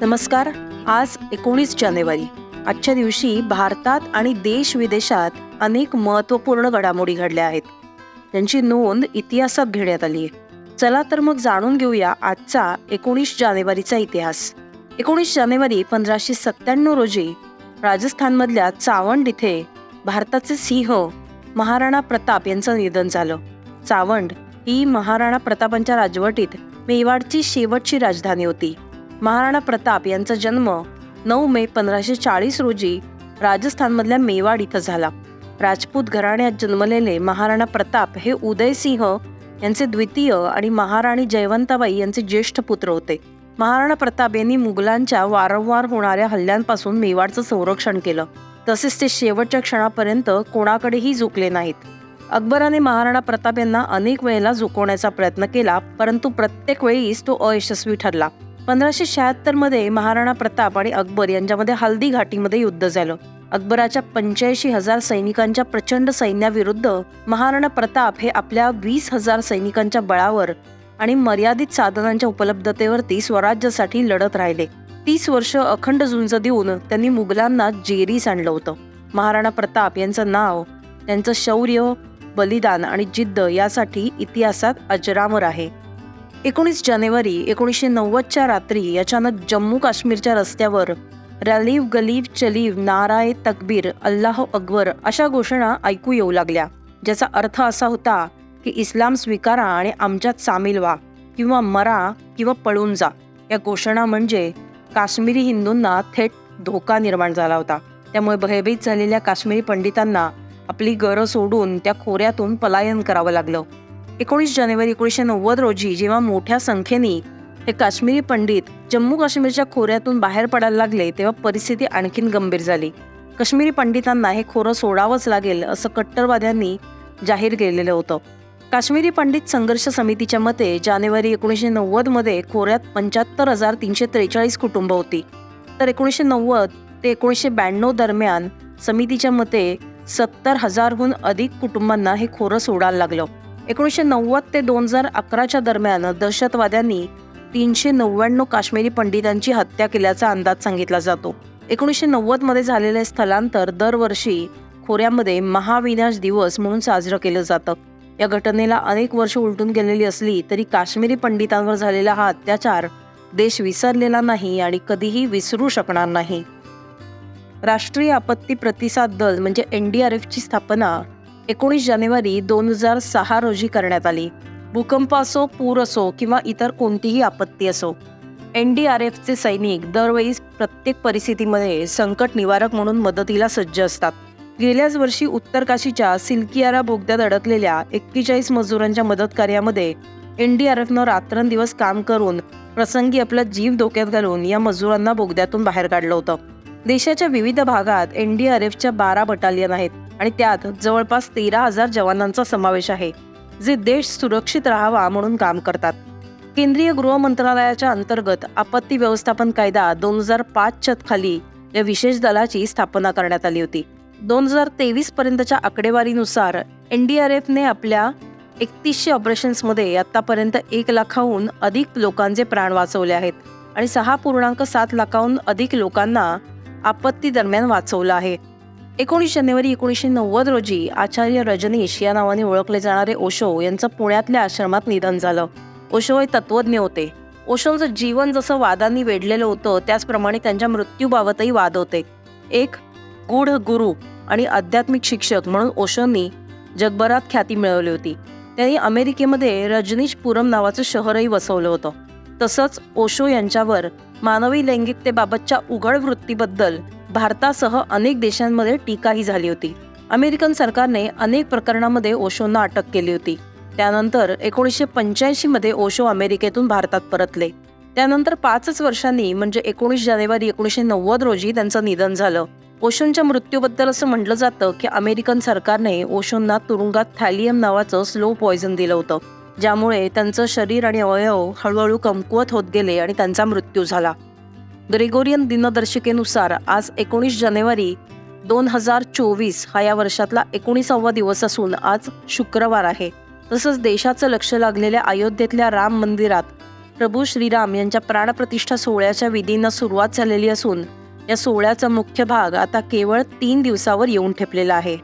नमस्कार. आज एकोणीस जानेवारी. आजच्या दिवशी भारतात आणि देश विदेशात अनेक महत्त्वपूर्ण घडामोडी घडल्या आहेत. त्यांची नोंद इतिहासात घेण्यात आली आहे चला तर मग जाणून घेऊया आजचा एकोणीस जानेवारीचा इतिहास. एकोणीस जानेवारी पंधराशे सत्त्याण्णव रोजी राजस्थानमधल्या चावंड इथे भारताचे सिंह महाराणा प्रताप यांचं निधन झालं. चावंड ही महाराणा प्रतापांच्या राजवटीत मेवाडची शेवटची राजधानी होती. महाराणा प्रताप यांचा जन्म नऊ मे पंधराशे चाळीस रोजी राजस्थानमधल्या मेवाड इथं झाला. राजपूत घराण्यात जन्मलेले महाराणा प्रताप हे उदयसिंह यांचे द्वितीय आणि महाराणी जयवंताबाई यांचे ज्येष्ठ पुत्र होते. महाराणा प्रताप यांनी मुघलांच्या वारंवार होणाऱ्या हल्ल्यांपासून मेवाडचं संरक्षण केलं. तसेच ते शेवटच्या क्षणापर्यंत कोणाकडेही झुकले नाहीत. अकबराने महाराणा प्रताप यांना अनेक वेळेला झुकवण्याचा प्रयत्न केला परंतु प्रत्येक वेळीच तो अयशस्वी ठरला. पंधराशे शहात्तरमध्ये महाराणा प्रताप आणि अकबर यांच्यामध्ये हल्दी घाटीमध्ये युद्ध झालं. अकबराच्या पंच्याऐंशी हजार सैनिकांच्या प्रचंड सैन्याविरुद्ध महाराणा प्रताप हे आपल्या वीस हजार सैनिकांच्या बळावर आणि मर्यादित साधनांच्या उपलब्धतेवरती स्वराज्यासाठी लढत राहिले. तीस वर्ष अखंड झुंज देऊन त्यांनी मुघलांना जेरीस आणलं होतं. महाराणा प्रताप यांचं नाव त्यांचं शौर्य बलिदान आणि जिद्द यासाठी इतिहासात अजरामर आहे. एकोणीस जानेवारी एकोणीसशे नव्वदच्या रात्री अचानक जम्मू काश्मीरच्या रस्त्यावर रलीव गलीव चलीव नाराय तकबीर अल्लाह अकबर अशा घोषणा ऐकू येऊ लागल्या ज्याचा अर्थ असा होता की इस्लाम स्वीकारा आणि आमच्यात सामील व्हा किंवा मरा किंवा पळून जा. या घोषणा म्हणजे काश्मीरी हिंदूंना थेट धोका निर्माण झाला होता. त्यामुळे भयभीत झालेल्या काश्मीरी पंडितांना आपली घरं सोडून त्या खोऱ्यातून पलायन करावं लागलं. एकोणीस जानेवारी एकोणीसशे नव्वद रोजी जेव्हा मोठ्या संख्येने हे काश्मीरी पंडित जम्मू काश्मीरच्या खोऱ्यातून बाहेर पडायला लागले तेव्हा परिस्थिती आणखीन गंभीर झाली. काश्मीरी पंडितांना हे खोरं सोडावंच लागेल असं कट्टरवाद्यांनी जाहीर केलेलं होतं. काश्मीरी पंडित संघर्ष समितीच्या मते जानेवारी एकोणीसशे नव्वदमध्ये खोऱ्यात पंच्याहत्तर हजार तीनशे त्रेचाळीस कुटुंब होती. तर एकोणीसशे नव्वद ते एकोणीसशे ब्याण्णव दरम्यान समितीच्या मते सत्तर हजारहून अधिक कुटुंबांना हे खोरं सोडायला लागलं. एकोणीसशे नव्वद ते दोन हजार अकराच्या दरम्यान दहशतवाद्यांनी तीनशे नव्याण्णव काश्मीरी पंडितांची हत्या केल्याचा अंदाज सांगितला जातो. एकोणीसशे नव्वदमध्ये झालेले स्थलांतर दरवर्षी खोऱ्यामध्ये महाविनाश दिवस म्हणून साजरं केलं जातं. या घटनेला अनेक वर्ष उलटून गेलेली असली तरी काश्मीरी पंडितांवर झालेला हा अत्याचार देश विसरलेला नाही आणि कधीही विसरू शकणार नाही. राष्ट्रीय आपत्ती प्रतिसाद दल म्हणजे एन डी आर एफची स्थापना एकोणीस जानेवारी दोन हजार सहा रोजी करण्यात आली. भूकंप असो पूर असो किंवा इतर कोणतीही आपत्ती असो एन डी आर एफचे सैनिक दरवेळी प्रत्येक परिस्थितीमध्ये संकट निवारक म्हणून मदतीला सज्ज असतात. गेल्याच वर्षी उत्तर काशीच्या सिल्कियारा बोगद्यात अडकलेल्या एक्केचाळीस मजुरांच्या मदत कार्यामध्ये एन डी आर एफनं रात्रंदिवस काम करून प्रसंगी आपला जीव धोक्यात घालून या मजुरांना बोगद्यातून बाहेर काढलं होतं. देशाच्या विविध भागात एन डी आर एफच्या बारा बटालियन आहेत. आणि त्यात जवळपास तेरा हजार जवानांचा समावेश आहे जे देश सुरक्षित राहावा म्हणून काम करतात. केंद्रीय गृह मंत्रालयाच्या अंतर्गत आपत्ती व्यवस्थापन कायदा दोन हजार पाचच्या खाली या विशेष दलाची स्थापना करण्यात आली होती. दोन हजार तेवीस पर्यंतच्या आकडेवारीनुसार एन डी आर एफने आपल्या एकतीसशे ऑपरेशन्समध्ये आतापर्यंत एक लाखाहून अधिक लोकांचे प्राण वाचवले आहेत आणि सहा पूर्णांक सात लाखाहून अधिक लोकांना आपत्ती दरम्यान वाचवलं आहे. एकोणीस जानेवारी एकोणीसशे नव्वद रोजी आचार्य रजनीश या नावाने ओळखले जाणारे ओशो यांचं पुण्यातल्या आश्रमात निधन झालं. ओशो हे तत्वज्ञ होते. ओशोंचं जीवन जसं वादांनी वेढलेलं होतं त्याचप्रमाणे त्यांच्या मृत्यूबाबतही वाद होते. एक गूढ गुरु आणि आध्यात्मिक शिक्षक म्हणून ओशोंनी जगभरात ख्याती मिळवली होती. त्यांनी अमेरिकेमध्ये रजनीशपुरम नावाचं शहरही वसवलं होतं. तसंच ओशो यांच्यावर मानवी लैंगिकतेबाबतच्या उघड वृत्तीबद्दल भारतासह अनेक देशांमध्ये टीकाही झाली होती. अमेरिकन सरकारने अनेक प्रकरणामध्ये ओशोंना अटक केली होती. त्यानंतर एकोणीसशे पंच्याऐंशीमध्ये ओशो अमेरिकेतून भारतात परतले. त्यानंतर पाचच वर्षांनी म्हणजे एकोणीस जानेवारी एकोणीसशे नव्वद रोजी त्यांचं निधन झालं. ओशोंच्या मृत्यूबद्दल असं म्हटलं जातं की अमेरिकन सरकारने ओशोंना तुरुंगात थॅलियम नावाचं स्लो पॉयझन दिलं होतं. ज्यामुळे त्यांचं शरीर आणि अवयव हळूहळू कमकुवत होत गेले आणि त्यांचा मृत्यू झाला. ग्रेगोरियन दिनदर्शिकेनुसार आज एकोणीस जानेवारी दोन हजार चोवीस हा या वर्षातला एकोणीसावा दिवस असून आज शुक्रवार आहे. तसंच देशाचं लक्ष लागलेल्या अयोध्येतल्या राम मंदिरात प्रभू श्रीराम यांच्या प्राणप्रतिष्ठा सोहळ्याच्या विधींना सुरुवात झालेली असून या सोहळ्याचा मुख्य भाग आता केवळ तीन दिवसावर येऊन ठेपलेला आहे.